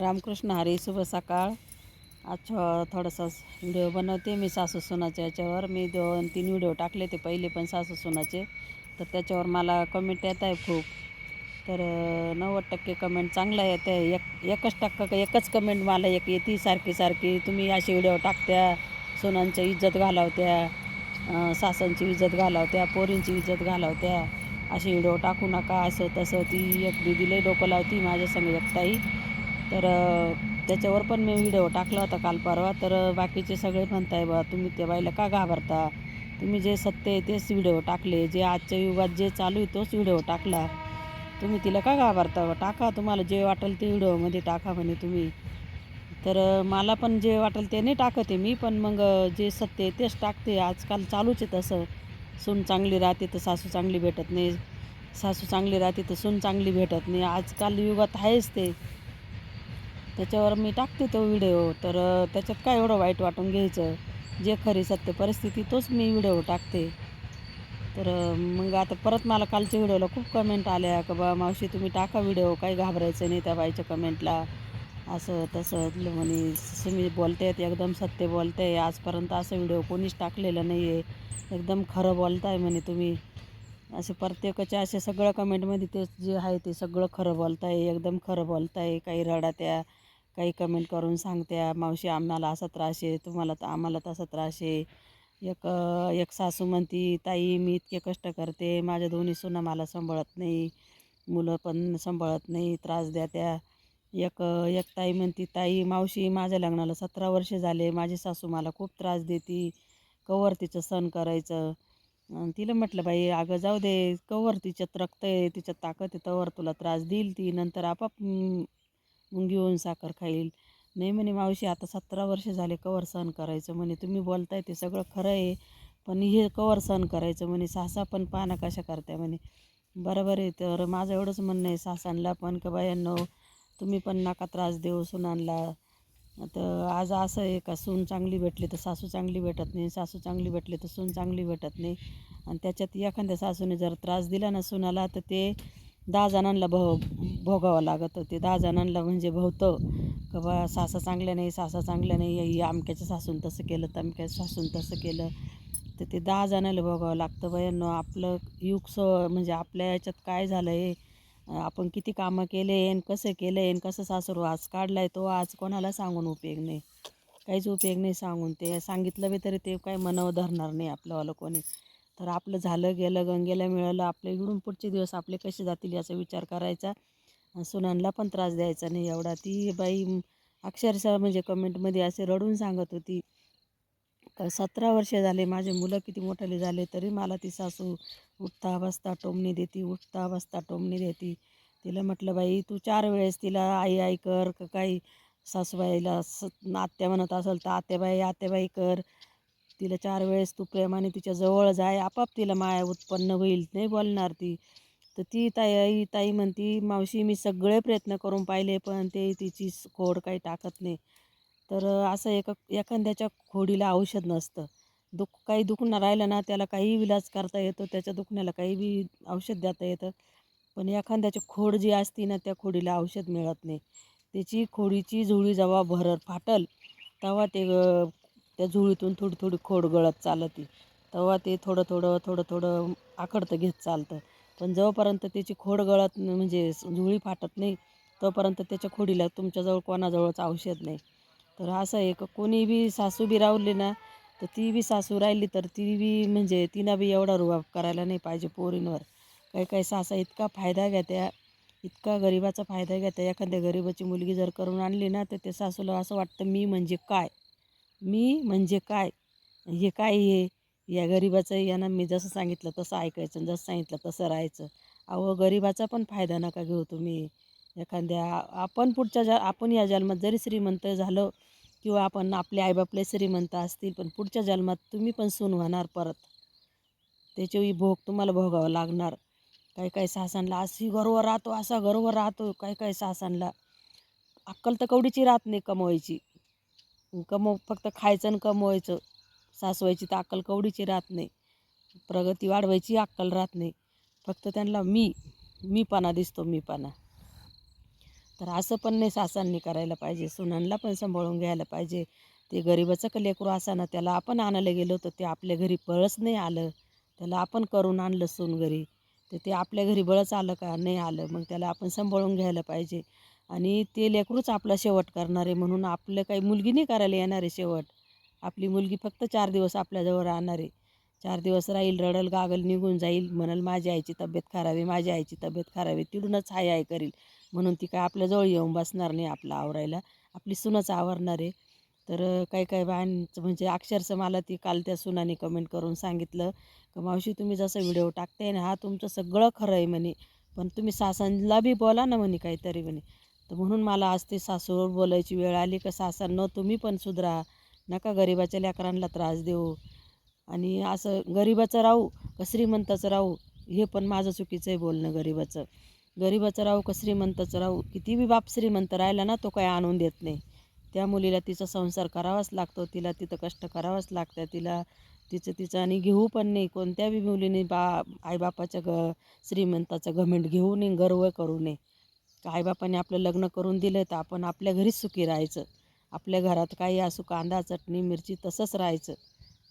रामकृष्ण हरी शुभ सकाळ. आज थोडासा व्हिडिओ बनवते मी सासू सुनाच्या याच्यावर मी दोन तीन व्हिडिओ टाकले ते पहिले पण सासू सुनाचे. तर त्याच्यावर मला कमेंट येत आहे खूप. तर नव्वद टक्के कमेंट चांगला येत आहे. एक एकच टक्का का एकच कमेंट मला एक येते सारखी सारखी. तुम्ही असे व्हिडिओ टाकत्या सुनांची इज्जत घालवत्या सासांची इज्जत घालवत्या पोरींची इज्जत घालवत्या. असे व्हिडिओ टाकू नका असं तसं ती एक दिदीलाही डोकं लावती माझ्या संग एक ताई तर त्याच्यावर पण मी व्हिडिओ टाकला होता काल परवा. तर बाकीचे सगळे म्हणताय बा तुम्ही त्या बाईला का घाबरता? तुम्ही जे सत्य आहे तेच व्हिडिओ टाकले. जे आजच्या युगात जे चालू आहे तोच व्हिडिओ टाकला. तुम्ही तिला का घाबरता? बा? टाका. तुम्हाला जे वाटेल ते व्हिडिओमध्ये टाका म्हणे तुम्ही. तर मला पण जे वाटेल ते नाही टाकते मी. पण मग जे सत्य आहे तेच टाकते. आजकाल चालूच आहे तसं. सून चांगली राहते तर सासू चांगली भेटत नाही. सासू चांगली राहते तर सून चांगली भेटत नाही. आजकाल युगात आहेच ते. त्याच्यावर मी टाकते तो व्हिडिओ. तर त्याच्यात काय एवढं वाईट वाटून घ्यायचं? जे खरी सत्य परिस्थिती तोच मी व्हिडिओ टाकते. तर मग आता परत मला कालच्या व्हिडिओला खूप कमेंट आल्या का बा मावशी तुम्ही टाका व्हिडिओ काही घाबरायचं नाही त्या बाईच्या कमेंटला असं तसं म्हणे तुम्ही बोलतायत एकदम सत्य बोलताय. आजपर्यंत असं व्हिडिओ कोणीच टाकलेलं नाही आहे एकदम खरं बोलताय म्हणे तुम्ही. असे प्रत्येकाच्या असे सगळं कमेंटमध्ये ते जे आहे ते सगळं खरं बोलताय एकदम खरं बोलताय काही रडात्या. काही कमेंट करून सांगत्या मावशी आम्हाला असा त्रास आहे तुम्हाला तर आम्हाला तसा त्रास आहे. एक एक सासू म्हणती ताई मी इतके कष्ट करते माझ्या दोन्ही सुना मला सांभाळत नाही. मुलं पण सांभाळत नाही त्रास द्या त्या एक एक ताई म्हणती ताई मावशी माझ्या लग्नाला सतरा वर्ष झाले माझी सासू मला खूप त्रास देती. कवर तिचं सण करायचं. तिला म्हटलं बाई अगं जाऊ दे कवर तिच्यात रक्त आहे तिच्यात ताकद आहे तवर तुला त्रास देईल ती. नंतर आपाप मग घेऊन साखर खाईल. नाही म्हणे मावशी आता सतरा वर्ष झाले कवर सहन करायचं म्हणे. तुम्ही बोलताय ते सगळं खरं आहे पण हे कवर सहन करायचं म्हणे. सासा पण पाना कशा करताय म्हणे. बरोबर आहे तर माझं एवढंच म्हणणं आहे सासांना पण का बायांनो तुम्ही पण नका त्रास देऊ सुनांना तर आज असं आहे का सून चांगली भेटली तर सासू चांगली भेटत नाही सासू चांगली भेटली तर सून चांगली भेटत नाही. आणि त्याच्यात एखाद्या सासूने जर त्रास दिला ना सुनाला तर ते दहा जणांना भो भोगावं लागतं ते दहा जणांना म्हणजे भोवतं. का बा सासा चांगल्या नाही सासा चांगल्या नाही अमक्याच्या सासून तसं केलं तमक्याच्या सासून तसं केलं. तर ते दहा जणांना भोगावं लागतं. बायांनो आपलं युग स म्हणजे आपल्या याच्यात काय झालं आहे आपण किती कामं केले आणि कसं केलं आहे कसं सासरू आज काढला आहे तो आज कोणाला सांगून उपयोग नाही? काहीच उपयोग नाही सांगून. ते सांगितलं बी तरी ते काय मनावर धरणार नाही आपल्यावालं कोणी. तर आपलं झालं गेलं गंगेला मिळालं आपले इकडून पुढचे दिवस आपले कसे जातील याचा विचार करायचा. सुनांना पण त्रास द्यायचा नाही एवढा. ती बाई अक्षरशः म्हणजे कमेंटमध्ये असे रडून सांगत होती. का सतरा वर्ष झाले माझे मुलं किती मोठाले झाले तरी मला ती सासू उठता बसता टोमणी देती उठता बसता टोमणी देती. तिला म्हटलं बाई तू चार वेळेस तिला आई आई कर का काही सासूबाईला स आत्या म्हणत असेल तर आत्याबाई आत्याबाई कर. तिला चार वेळेस तू प्रेमाने तिच्या जवळ जाय आपाप तिला माया उत्पन्न होईल नाही बोलणार ती. तर ती ताई आई ताई म्हणती मावशी मी सगळे प्रयत्न करून पाहिले पण ते तिची खोड काही टाकत नाही. तर असं एक एखाद्याच्या खोडीला औषध नसतं. दुख काही दुखणं राहिलं ना त्याला काही इलाज करता येतो त्याच्या दुखण्याला काही बी औषध देता येतं. पण एखाद्याची खोड जी असती ना त्या खोडीला औषध मिळत नाही. त्याची खोडीची जुळी जेव्हा भरर फाटल तेव्हा ते त्या झुळीतून थोडी थोडी खोड गळत चालती. तेव्हा ते थोडं थोडं थोडं थोडं आखडतं घेत चालतं. पण जोपर्यंत त्याची खोड गळत म्हणजे झुळी फाटत नाही तोपर्यंत त्याच्या खोडीला तुमच्याजवळ कोणाजवळच औषध नाही. तर असं आहे का कोणी बी सासू बी रावली ना तर ती बी सासू राहिली तर ती बी म्हणजे तिनं बी एवढा रुबाब करायला नाही पाहिजे पोरींवर. काही काही सासा इतका फायदा घेत्या इतका गरिबाचा फायदा घेत्या. एखाद्या गरिबाची मुलगी जर करून आणली ना तर ते सासूला असं वाटतं मी म्हणजे काय? मी म्हणजे काय? हे काय हे? या गरिबाचं यानं मी जसं सांगितलं तसं ऐकायचं जसं सांगितलं तसं राहायचं. अहो गरिबाचा पण फायदा नका घेऊ तुम्ही. एखाद्या आपण पुढच्या ज आपण या जन्मात जरी श्रीमंत झालो किंवा आपण आपले आईबापले श्रीमंत असतील पण पुढच्या जन्मात तुम्ही पण सून होणार परत. त्याचे भोग तुम्हाला भोगावं लागणार. काही काही सासांना अशी गर्व राहतो असा गर्व राहतो काही काही सासांना अक्कल तर कवडीची राहत नाही कमवायची. कमव फक्त खायचं आणि कमवायचं. सासवायची तर अक्कल कवडीची राहत नाही. प्रगती वाढवायची अक्कल राहत नाही. फक्त त्यांना मी मीपणा दिसतो मीपणा. तर असं पण नाही सासांनी करायला पाहिजे. सुनांना पण सांभाळून घ्यायला पाहिजे. ते गरिबाचं का लेकरू असाना त्याला आपण आणायला गेलो होतो ते आपल्या घरी पळच नाही आलं. त्याला आपण करून आणलं सून घरी. तर ते आपल्या घरी बळच आलं का नाही आलं. मग त्याला आपण सांभाळून घ्यायला पाहिजे. आणि ते लेकरूच आपला शेवट करणार आहे म्हणून आपलं काही मुलगी नाही करायला येणार आहे शेवट. आपली मुलगी फक्त चार दिवस आपल्याजवळ राहणार आहे. चार दिवस राहील रडल गागल निघून जाईल म्हणाल माझ्या आईची तब्येत खराब आहे माझ्या आईची तब्येत खराब आहे तिडूनच हाय आय करील. म्हणून ती काय आपल्याजवळ येऊन बसणार नाही आपला आवरायला. आपली सूनच आवरणार आहे. तर काही काही बायांचं म्हणजे अक्षरशः मला ती काल त्या सुनाने कमेंट करून सांगितलं का मावशी तुम्ही जसं व्हिडिओ टाकताय ना हा तुमचं सगळं खरं आहे म्हणे. पण तुम्ही सासांना बी बोला ना म्हणे काहीतरी म्हणे. तर म्हणून मला आज ते सासूवर बोलायची वेळ आली का सासांना तुम्ही पण सुधरा. नका गरिबाच्या लेकरांना त्रास देऊ. आणि असं गरिबाचं राहू का श्रीमंताचं राहू हे पण माझं चुकीचं आहे बोलणं गरिबाचं. गरिबाचं राहू का श्रीमंताचं राहू किती बी बाप श्रीमंत राहिला ना तो काय आणून देत नाही. त्या मुलीला तिचा संसार करावाच लागतो तिला तिथं कष्ट करावंच लागतं तिला तिचं तिचं आणि घेऊ पण नाही. कोणत्या बी मुलीने बा आईबापाच्या ग श्रीमंताचं घमेंट घेऊ नये गर्व करू नये. का आईबापाने आपलं लग्न करून दिलं तर आपण आपल्या घरीच सुखी राहायचं. आपल्या घरात काही असू कांदा चटणी मिरची तसंच राहायचं.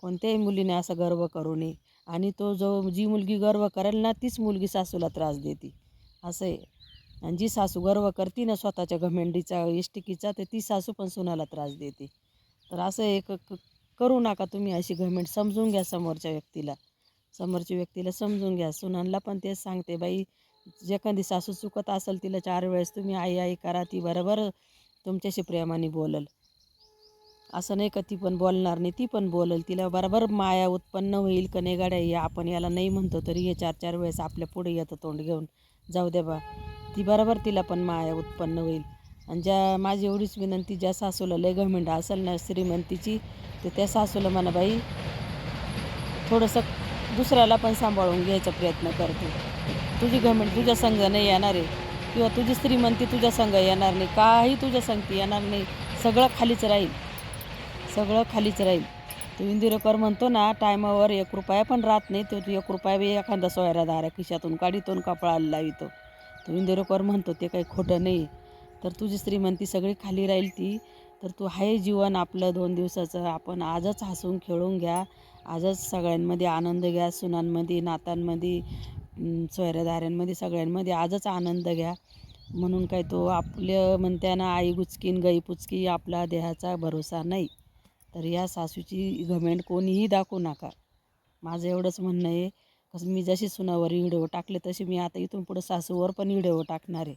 कोणत्याही मुलीने असं गर्व करू नये. आणि तो जो जी मुलगी गर्व करेल ना तीच मुलगी सासूला त्रास देते. असं आहे. आणि जी सासू गर्व करते ना स्वतःच्या घमेंडीचा इष्टिकीचा तर ती सासू पण सुनाला त्रास देते. तर असं एक करू नका तुम्ही अशी घमेंट समजून घ्या समोरच्या व्यक्तीला. समोरच्या व्यक्तीला समजून घ्या. सुनांना पण तेच सांगते बाई एखादी सासू चुकत असेल तिला चार वेळेस तुम्ही आई आई करा ती बरोबर तुमच्याशी प्रेमाने बोलल. असं नाही का ती पण बोलणार नाही ती पण बोलल. तिला बरोबर माया उत्पन्न होईल का नाही गाड्या या आपण याला नाही म्हणतो तरी हे चार चार वेळेस आपल्या पुढे येतं तोंड घेऊन. जाऊ दे बा. ती बरोबर तिला पण माया उत्पन्न होईल. आणि ज्या माझी एवढीच विनंती ज्या सासूला लय घमेंड असेल ना श्रीमंतीची तर त्या सासूला म्हणा बाई थोडंसं दुसऱ्याला पण सांभाळून घ्यायचा प्रयत्न करते. तुझी घमेंट तुझ्या संघ नाही येणार आहे. किंवा तुझी श्रीमंती तुझ्या संघ येणार नाही. काही तुझ्या संगती येणार नाही. सगळं खालीच राहील. सगळं खालीच राहील. तो इंदिरेकर म्हणतो ना टायमावर एक रुपया पण राहत नाही. तो एक रुपया बी एखादा सोयरा दारा खिशातून काढितो आणि कपळाला लावितो तो इंदिरेकर म्हणतो ते काही खोटं नाही. तर तुझी श्रीमंती सगळी खाली राहील ती. तर तू आहे जीवन आपलं दोन दिवसाचं. आपण आजच हसून खेळून घ्या. आजच सगळ्यांमध्ये आनंद घ्या. सुनांमध्ये नातांमध्ये अं, सगळ्यांमध्ये आजच आनंद घ्या. म्हणून काय तो आपलं म्हणत्याना आई गुचकीन गई पुचकी आपला देहाचा भरोसा नाही. तर या सासूची गमेंट कोणीही दाखवू नका. माझं एवढंच म्हणणं आहे. कसं मी जशी सुनावर व्हिडिओ टाकले तशी मी आता इथून पुढं सासूवर पण व्हिडिओ टाकणार आहे.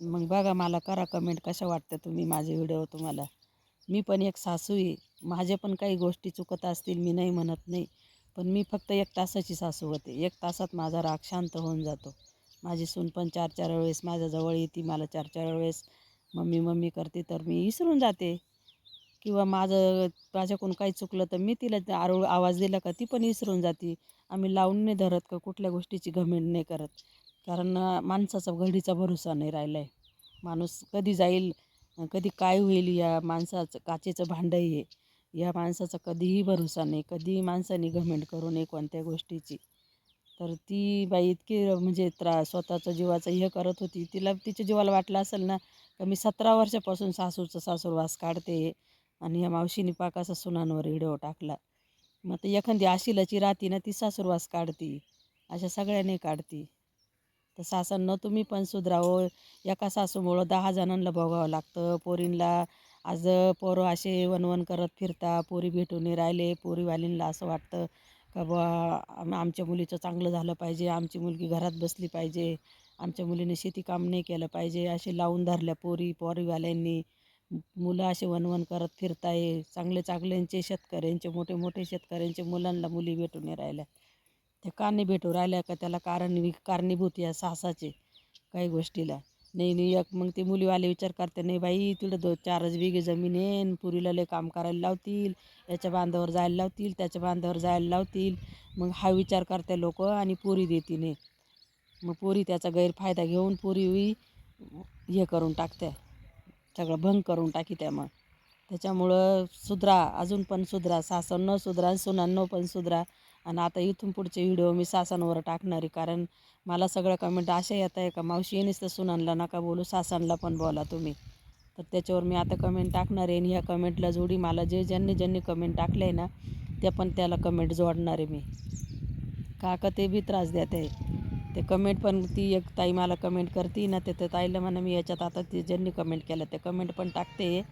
मग बघा मला करा कमेंट कशा वाटतं तुम्ही माझे व्हिडिओ तुम्हाला. मी पण एक सासू आहे. माझे पण काही गोष्टी चुकत असतील मी नाही म्हणत नाही. पण मी फक्त एक तासाची सासू होते. एक तासात माझा राग शांत होऊन जातो. माझी सून पण चार चार वेळेस माझ्याजवळ येते. मला चार चार वेळेस मम्मी मम्मी करते तर मी विसरून जाते. किंवा माझं माझ्याकडून काही चुकलं तर मी तिला आरो आवाज दिला का ती पण विसरून जाते. आम्ही लावून नाही धरत का कुठल्या गोष्टीची घमेंड नाही करत. कारण माणसाचा घडीचा भरोसा नाही राहिला आहे माणूस कधी जाईल कधी काय होईल या माणसाचं काचेचं भांडं आहे या माणसाचा कधीही भरोसा नाही कधीही माणसाने घमेंट करू नये कोणत्या गोष्टीची. तर ती बाई इतकी म्हणजे त्रास स्वतःचं जीवाचं हे करत होती. तिला तिच्या जीवाला वाटलं असेल ना का मी सतरा वर्षापासून सासूचा सासूरवास काढते आणि या मावशीने पाकाचा सुनांवर व्हिडिओ टाकला. मग ते एखादी आशिलाची राहती ना ती सासूरवास काढती अशा सगळ्यांनी काढती. तर सासांना तुम्ही पण सुधरावं. एका सासूमुळं दहा जणांना भोगावं लागतं. पोरींला आज पोरं असे वनवन करत फिरता पोरी भेटून नाही राहिले. पोरीवालींना असं वाटतं का बा आमच्या मुलीचं चांगलं झालं पाहिजे. आमची मुलगी घरात बसली पाहिजे. आमच्या मुलीने शेतीकाम नाही केलं पाहिजे. असे लावून धरल्या पोरी पोरीवाल्यांनी. मुलं असे वनवन करत फिरताय. चांगले चांगल्यांचे शेतकऱ्यांचे मोठे मोठे शेतकऱ्यांचे मुलांना मुली भेटून नाही राहिल्या. त्या का नाही भेटू राहिल्या का त्याला कारण कारणीभूत या साहसाचे काही गोष्टीला. नाही नाही एक मग ते मुलीवाले विचार करते नाही बाई तिकडं दो चारच बिघे जमीन आहे पुरीला लय काम करायला लावतील याच्या बांधावर जायला लावतील त्याच्या बांधावर जायला लावतील. मग हा विचार करते लोक आणि पुरी देते नाही. मग पोरी त्याचा गैरफायदा घेऊन पुरी हे करून टाकते. सगळं भंग करून टाकी त्या मग. त्याच्यामुळं सुधरा अजून पण सुधरा सासर न सुधरा सुनांनो पण सुधरा. आणि आता इथून पुढचे व्हिडिओ मी सासांवर टाकणार आहे. कारण मला सगळ्या कमेंट अशा येत आहे का मावशी येणीच तर सुनांना नका बोलू सासांना पण बोला तुम्ही. तर त्याच्यावर मी आता कमेंट टाकणार आहे आणि ह्या कमेंटला जोडी मला जे ज्यांनी ज्यांनी कमेंट टाकले आहे ना ते पण त्याला कमेंट जोडणार आहे मी. काका ते बी त्रास देत आहे. ते कमेंट पण ती एक ताई मला कमेंट करते ना ते तर ताईला म्हणा मी याच्यात आता ती ज्यांनी कमेंट केलं ते कमेंट पण टाकते.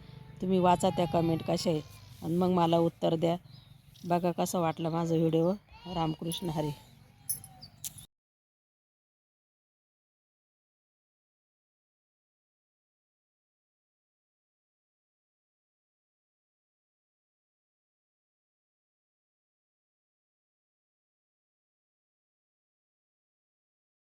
तुम्ही वाचा त्या कमेंट कशा आहे. आणि मग मला उत्तर द्या. बघा कसं वाटलं माझा व्हिडिओ. रामकृष्ण हरी.